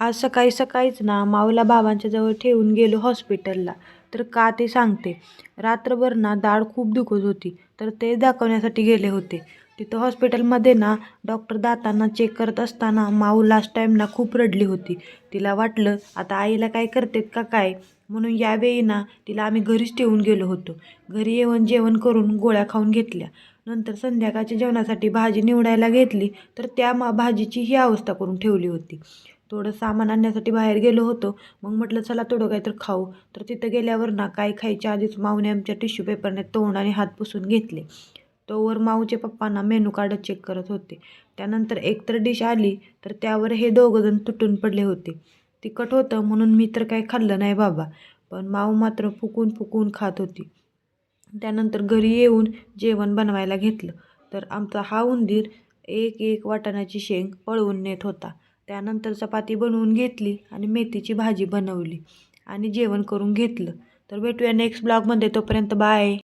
आज सकाळी सकाळीच ना माऊला बाबांच्या जवळ ठेवून गेलो हॉस्पिटलला तर का ते सांगते. रात्रभर ना दाढ खूप दुखत होती तर ते दाखवण्यासाठी गेले होते. तिथं हॉस्पिटलमध्ये ना डॉक्टर दातांना चेक करत असताना माऊ लास्ट टाईमला खूप रडली होती. तिला वाटलं आता आईला काय करतेत का काय? म्हणून यावेळी ना तिला आम्ही घरीच ठेवून गेलो होतो. घरी येऊन जेवण करून गोळ्या खाऊन घेतल्या. नंतर संध्याकाळच्या जेवणासाठी भाजी निवडायला घेतली तर त्या मा भाजीची ही अवस्था करून ठेवली होती. थोडं सामान आणण्यासाठी बाहेर गेलो होतो. मग म्हटलं चला थोडं काहीतरी खाऊ. तर तिथं गेल्यावर ना काय खायच्या आधीच माऊने आमच्या टिश्यू पेपरने तोंड आणि हात पुसून घेतले. तोवर माऊचे पप्पांना मेनू कार्ड चेक करत होते. त्यानंतर एकतर डिश आली तर त्यावर हे दोघंजण तुटून पडले होते. तिखट होतं म्हणून मी तर काही खाल्लं नाही बाबा पण माऊ मात्र फुकून फुकून खात होती. त्यानंतर घरी येऊन जेवण बनवायला घेतलं. तर आमचा हा उंदीर एक एक वाटाण्याची शेंग पळवून नेत होता. त्यानंतर चपाती बनवून घेतली आणि मेथीची भाजी बनवली. आणि जेवण करून घेतलं. तर भेटूया नेक्स्ट ब्लॉगमध्ये तोपर्यंत बाय